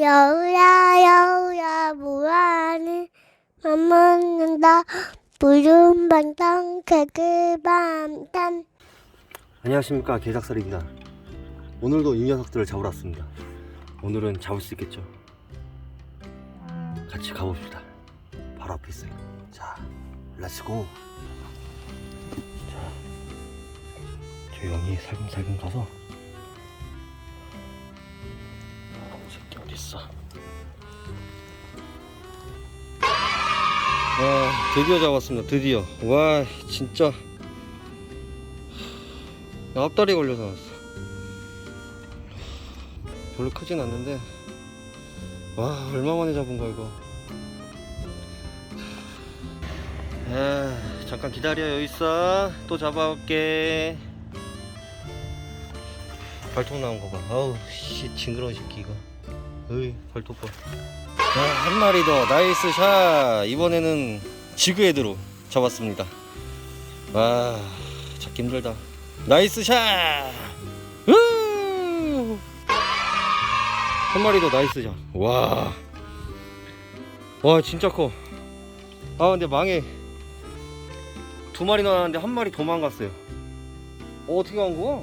여우야 여우야 뭐하니? 맘 먹는다. 부름방탕 개그밤탄 안녕하십니까 개작살입니다. 오늘도 이 녀석들을 잡으러 왔습니다. 오늘은 잡을 수 있겠죠? 같이 가봅시다. 바로 앞에 있어요. 자 렛츠고 자 조용히 살금살금 가서 어딨어 와 드디어 잡았습니다 드디어 와 진짜 앞다리 걸려서 나왔어. 별로 크진 않는데, 와, 얼마 만에 잡은 거야, 이거. 아, 잠깐 기다려, 여기 있어. 또 잡아올게. 발톱 나온 거 봐. 아우, 씨, 징그러운 새끼, 이거. 어이, 발톱 봐. 자, 한 마리 더. 나이스 샷. 이번에는 지그헤드로 잡았습니다. 와, 잡기 힘들다. 나이스 샷! 으! 한 마리 더 나이스 샷. 와. 와, 진짜 커. 아, 근데 망해. 두 마리 나왔는데 한 마리 도망갔어요. 어, 어떻게 간 거야?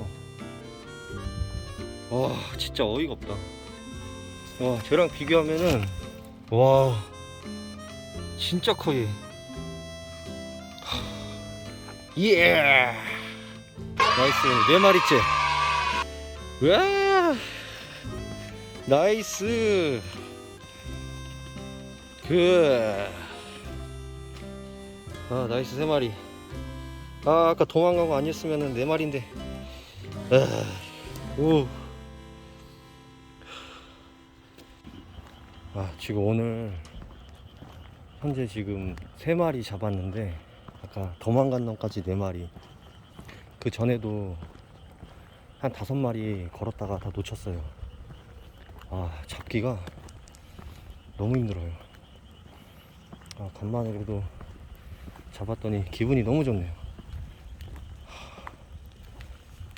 와, 진짜 어이가 없다. 와, 쟤랑 비교하면은, 와, 진짜 커, 얘. 예! 나이스. 네 마리째. 와 나이스. 그아 나이스. 세 마리. 아 아까 도망간 거 아니었으면 네 마리인데. 아 오 아 지금 오늘 현재 지금 세 마리 잡았는데 아까 도망간 놈까지 네 마리 그 전에도 한 다섯 마리 걸었다가 다 놓쳤어요. 아, 잡기가 너무 힘들어요. 아, 간만에 그래도 잡았더니 기분이 너무 좋네요. 하,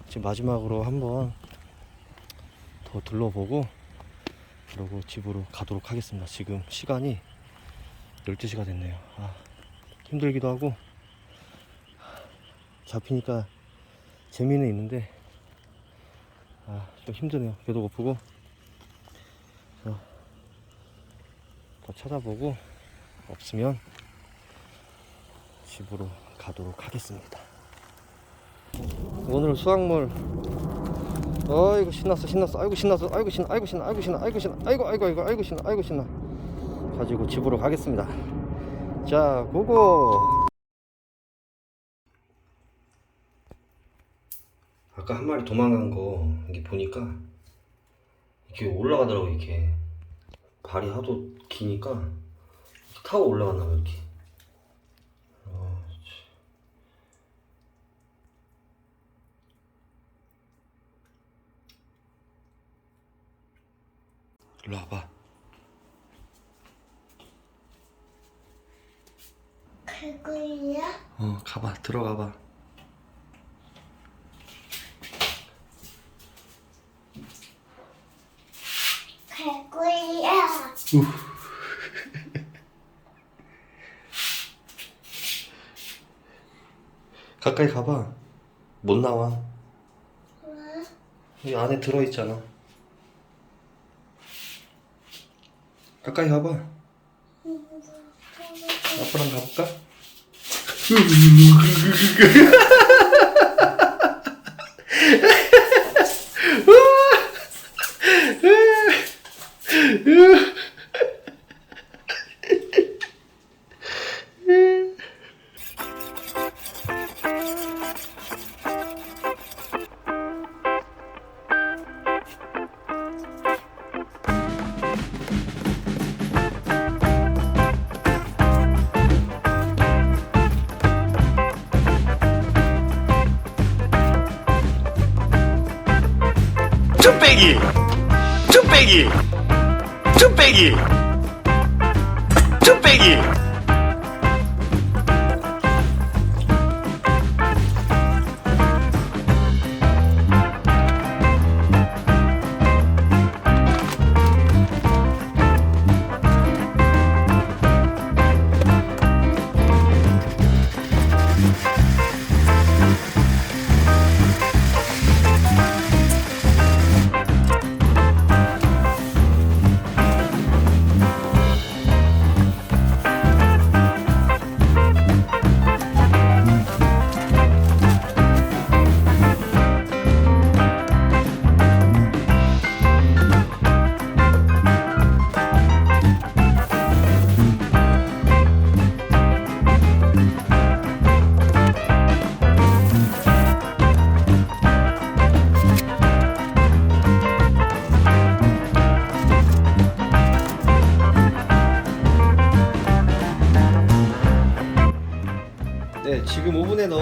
지금 마지막으로 한번 더 둘러보고 그러고 집으로 가도록 하겠습니다. 지금 시간이 12시가 됐네요. 아, 힘들기도 하고 잡히니까 재미는 있는데 아 좀 힘드네요 배도 고프고 그래서 더 찾아보고 없으면 집으로 가도록 하겠습니다 오늘 수확물 아이고 신났어 신났어. 아이고 신났어. 아이고 신나 아이고 신나 아이고 신나 아이고 신나. 아이고 아이고 아이고 아이고 신나 아이고 신나. 가지고 집으로 가겠습니다. 자 고고. 아까 한 마리 도망간 거 이게 보니까 이렇게 올라가더라고 이렇게. 발이 하도 기니까 타고 올라갔나 봐 이렇게 일로 와봐. 개구리야 어 가봐. 들어가봐. 개구리야 가까이 가봐. 못 나와. 왜? 이 안에 들어있잖아 가까이 가봐 아빠랑 가볼까? 쭈빼기 쭈빼기 쭈빼기 쭈빼기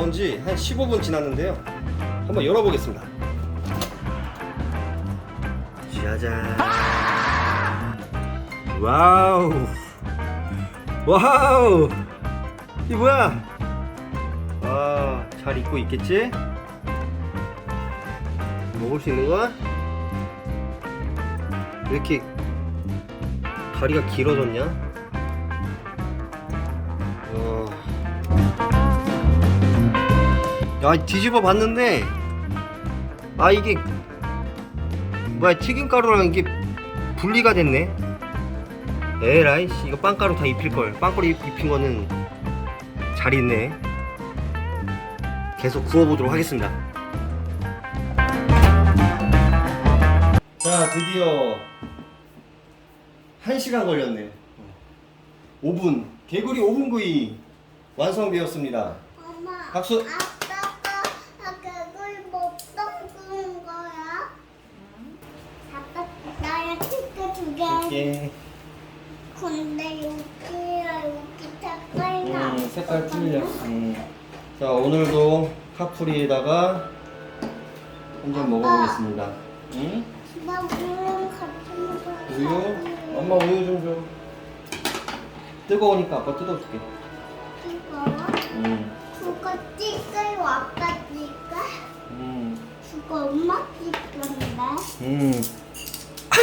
넣은 지한 15분 지났는데요. 한번 열어보겠습니다. 짜잔. 와우. 와우. 이 뭐야? 와, 잘 익고 있겠지? 먹을 수 있는 거야? 왜 이렇게 다리가 길어졌냐? 야, 뒤집어 봤는데, 아, 이게, 뭐야, 튀김가루랑 이게 분리가 됐네? 에라이, 씨, 이거 빵가루 다 입힐걸. 빵가루 입- 입힌 거는 잘 있네. 계속 구워보도록 하겠습니다. 자, 드디어 1시간 걸렸네요. 5분. 개구리 5분 구이 완성되었습니다. 엄마. 박수. 아빠가 그걸 못 닦은 거야? 아빠 나랑 예. 근데 여기랑 여기 색깔이 나. 음, 색깔 틀려. 음. 자, 오늘도 카프리에다가 한 잔 먹어보겠습니다. 응? 나 우유랑 같이 먹어. 우유? 엄마 우유 좀 줘. 뜨거우니까 아빠 뜯어줄게. 이거 음. 그거 찍을 아빠 찍을? 음. 그거 엄마 찍던데. 음.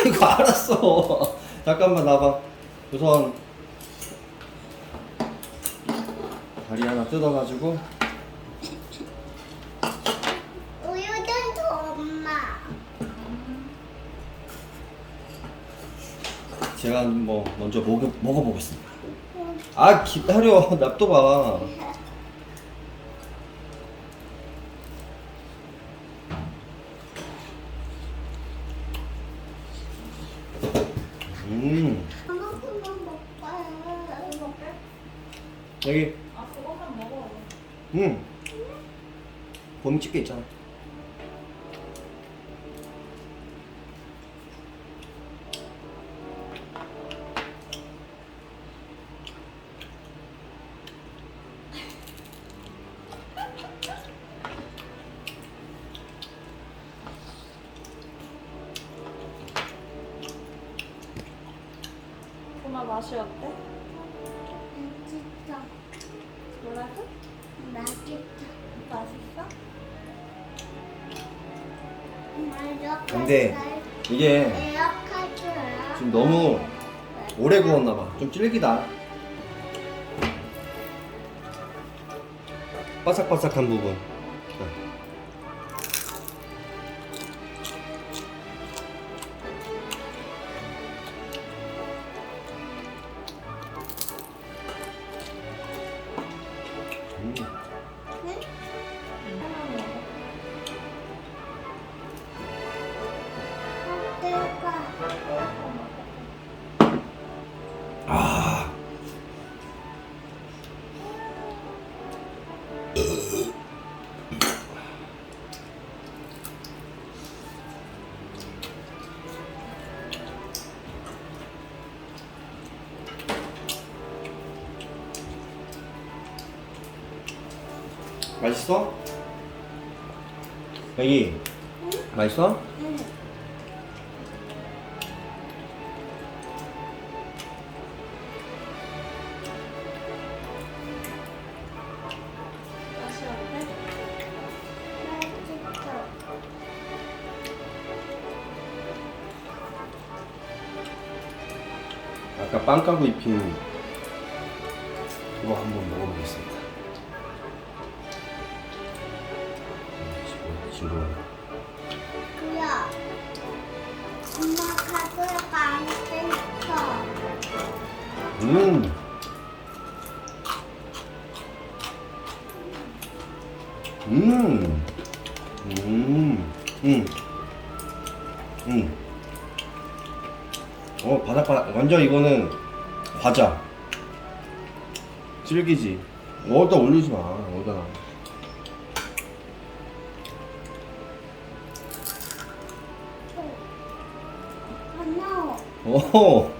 아이고 알았어. 잠깐만 나봐. 우선 다리 하나 뜯어가지고 우유 좀 줘, 엄마. 제가 뭐 먼저 먹어 먹어보겠습니다. 아 기다려 놔둬봐. 음 엄마 그만 먹어요. 먹을게. 여기 아 그것만 먹어. 음봄 집게 있잖아. 맛이 어때? 맛있어. 뭐라고? 맛있어. 맛있어? 근데 이게. 지금 너무 오래 구웠나봐. 좀 질기다. 바삭바삭한 부분. 음. 맛있어? 여기 맛있어? 응. 아까 빵 까고 입힌 이거 한번 먹어보겠습니다. 지금 그야. 엄마 카드가 안 뜯어. 음. 음. 음. 음. 음. 어, 바삭바삭. 완전 이거는 과자. 질기지. 어디다 올리지 마. 어디다. 오.